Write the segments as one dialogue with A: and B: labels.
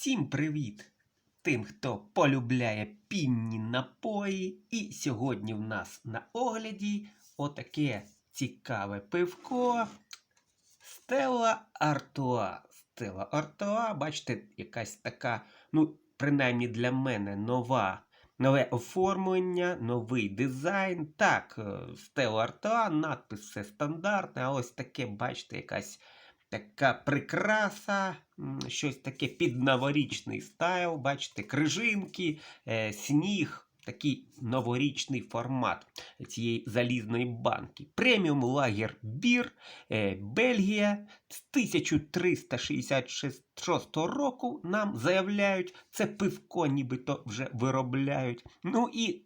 A: Всім привіт! Тим, хто полюбляє пінні напої. І сьогодні в нас на огляді отаке цікаве пивко Стелла Артуа. Стелла Артуа, бачите, якась така, ну, принаймні для мене нова. Нове оформлення, новий дизайн. Так, е, Стелла Артуа, надпис все стандартне, а ось таке, бачите, якась така прикраса, щось таке під новорічний стайл. Бачите, крижинки, е, сніг. Такий новорічний формат цієї залізної банки. Преміум лагер бір е, Бельгія з 1366 року нам заявляють, це пивко нібито вже виробляють. Ну і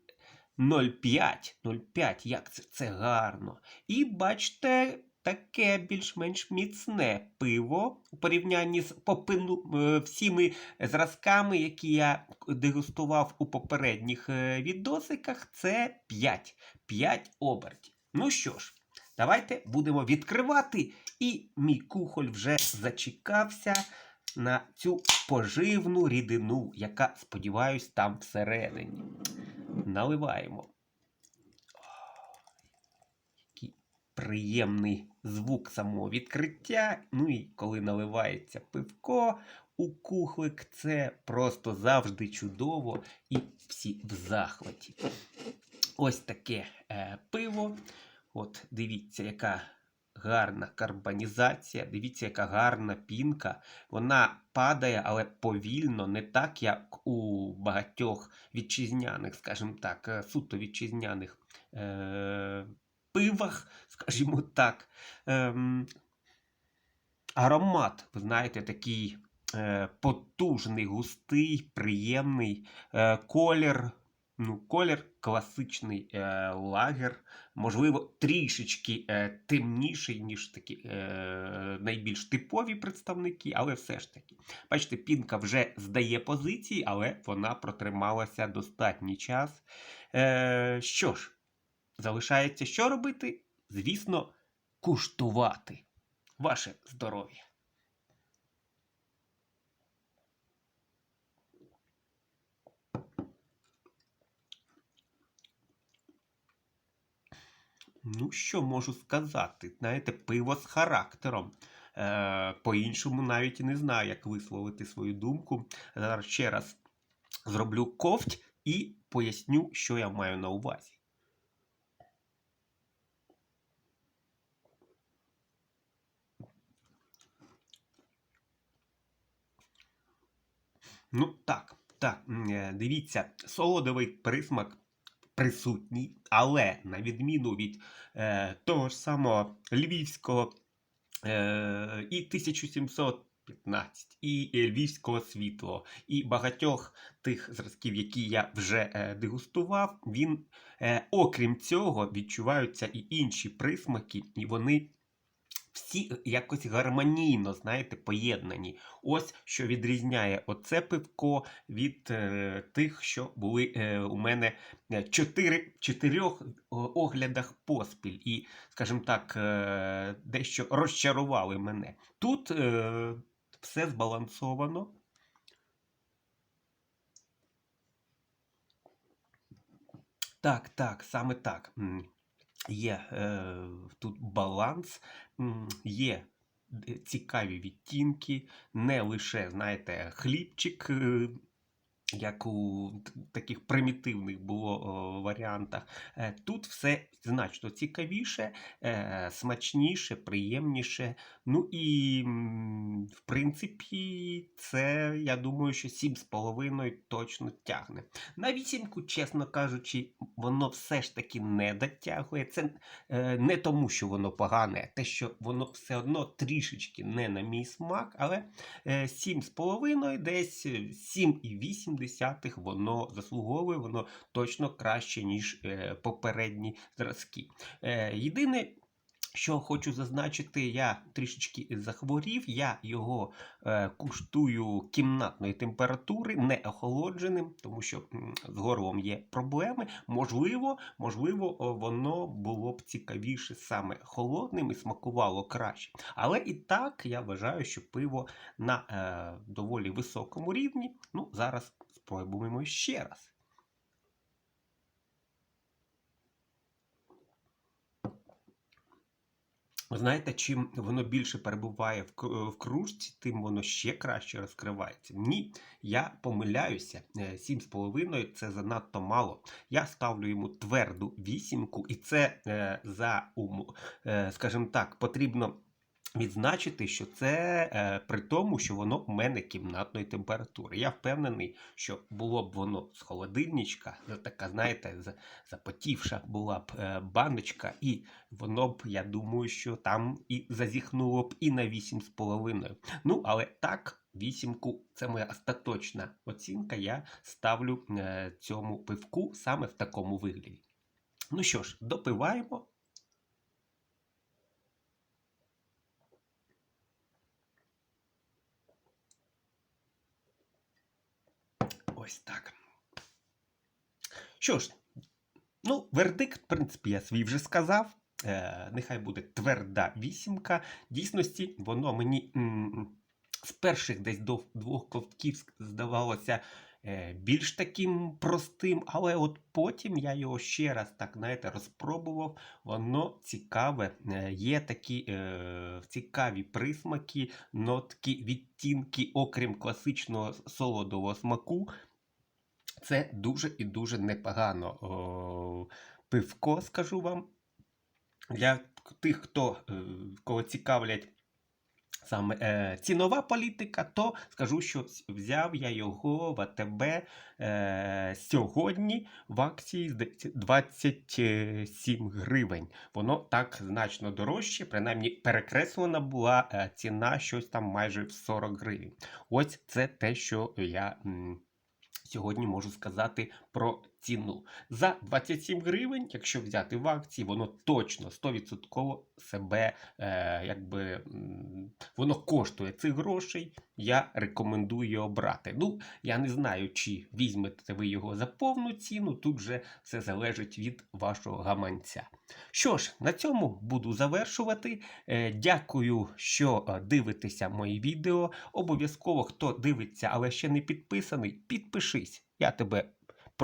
A: 0,5, 0,5, як це, це гарно. І бачите, таке більш-менш міцне пиво у порівнянні з попину, е, всіми зразками, які я дегустував у попередніх е, відосиках, це 5. 5 обертів. Ну що ж, давайте будемо відкривати. І мій кухоль вже зачекався на цю поживну рідину, яка, сподіваюсь, там всередині. Наливаємо. Приємний звук самого відкриття. Ну і коли наливається пивко у кухлик, це просто завжди чудово і всі в захваті. Ось таке е, пиво. От дивіться, яка гарна карбонізація. Дивіться, яка гарна пінка. Вона падає, але повільно, не так, як у багатьох вітчизняних, скажімо так, е, суто вітчизняних е- пивах, скажімо так. Ем, аромат, ви знаєте, такий е, потужний, густий, приємний е, колір. Ну, колір класичний е, лагер, можливо, трішечки е, темніший, ніж такі е, найбільш типові представники, але все ж таки. Бачите, пінка вже здає позиції, але вона протрималася достатній час. Е, що ж, залишається що робити? Звісно, куштувати. Ваше здоров'я. Ну, що можу сказати? Знаєте, пиво з характером. Е, по-іншому навіть і не знаю, як висловити свою думку. Зараз ще раз зроблю ковть і поясню, що я маю на увазі. Ну, так, так, е, дивіться, солодовий присмак присутній, але на відміну від е, того ж самого львівського е, і 1715, і е, львівського світлого, і багатьох тих зразків, які я вже е, дегустував, він, е, окрім цього, відчуваються і інші присмаки, і вони. Всі якось гармонійно, знаєте, поєднані. Ось що відрізняє оце пивко від е, тих, що були е, у мене е, чотири, чотирьох оглядах поспіль. І, скажімо так, е, дещо розчарували мене. Тут е, все збалансовано. Так, так, саме так. Є е, тут баланс, є цікаві відтінки, не лише, знаєте, хлібчик, е, як у таких примітивних було о, варіантах, е, тут все значно цікавіше, е, смачніше, приємніше. Ну і, в принципі, це, я думаю, що 7,5 точно тягне. На вісімку, чесно кажучи, воно все ж таки не дотягує. Це е, не тому, що воно погане, а те, що воно все одно трішечки не на мій смак, але е, 7,5 десь е, 7,8. 80-х воно заслуговує, воно точно краще, ніж е, попередні зразки. Е, єдине. Що хочу зазначити, я трішечки захворів, я його е, куштую кімнатної температури, не охолодженим, тому що з горлом є проблеми. Можливо, можливо, воно було б цікавіше саме холодним і смакувало краще. Але і так я вважаю, що пиво на е, доволі високому рівні. Ну, зараз спробуємо ще раз. Знаєте, чим воно більше перебуває в кружці, тим воно ще краще розкривається. Ні, я помиляюся. Е, Сім з половиною це занадто мало. Я ставлю йому тверду вісімку, і це е, за уму, е, скажімо так, потрібно. Відзначити, що це е, при тому, що воно в мене кімнатної температури. Я впевнений, що було б воно з холодильничка, ну, така, знаєте, запотівша була б е, баночка, і воно б, я думаю, що там і зазіхнуло б і на 8,5. Ну, але так, вісімку це моя остаточна оцінка. Я ставлю е, цьому пивку саме в такому вигляді. Ну що ж, допиваємо. Ось так. Що ж, ну, вердикт, в принципі, я свій вже сказав. Е, нехай буде тверда вісімка. Дійсності, воно мені м, з перших десь до двох ковтків здавалося е, більш таким простим, але от потім я його ще раз так, знаєте, розпробував. Воно цікаве. Е, є такі е, цікаві присмаки, нотки, відтінки, окрім класичного солодового смаку. Це дуже і дуже непогано. О, пивко, скажу вам. Для тих, хто е, кого цікавлять саме е, цінова політика, то скажу, що взяв я його в АТБ е, сьогодні в акції 27 гривень. Воно так значно дорожче, принаймні перекреслена була е, ціна щось там майже в 40 гривень. Ось це те, що я. м, Сьогодні можу сказати про ціну. За 27 гривень, якщо взяти в акції, воно точно 100% себе е, якби воно коштує цих грошей. Я рекомендую його брати. Ну, я не знаю, чи візьмете ви його за повну ціну. Тут вже все залежить від вашого гаманця. Що ж, на цьому буду завершувати. Е, Дякую, що е, дивитеся мої відео. Обов'язково, хто дивиться, але ще не підписаний, підпишись. Я тебе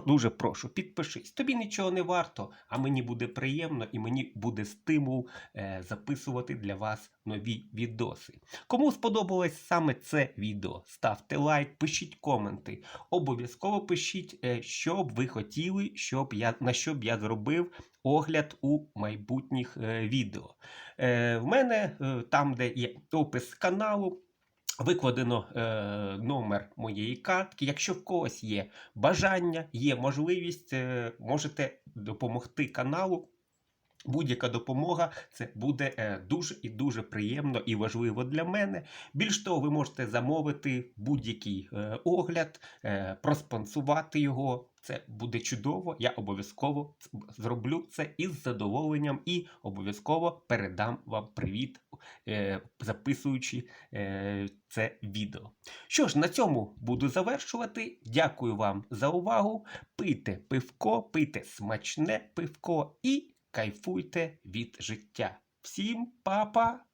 A: дуже прошу, підпишись. Тобі нічого не варто, а мені буде приємно і мені буде стимул е, записувати для вас нові відоси. Кому сподобалось саме це відео, ставте лайк, пишіть коменти. Обов'язково пишіть, е, що б ви хотіли, щоб я, на що б я зробив огляд у майбутніх е, відео. В мене там, де є опис каналу, викладено е, номер моєї картки. Якщо в когось є бажання, є можливість, е, можете допомогти каналу. Будь-яка допомога це буде е, дуже і дуже приємно і важливо для мене. Більш того, ви можете замовити будь-який е, огляд, е, проспонсувати його. Це буде чудово. Я обов'язково зроблю це із задоволенням і обов'язково передам вам привіт, е, записуючи е, це відео. Що ж, на цьому буду завершувати. Дякую вам за увагу. Пийте пивко, пийте смачне пивко і кайфуйте від життя. Всім па-па!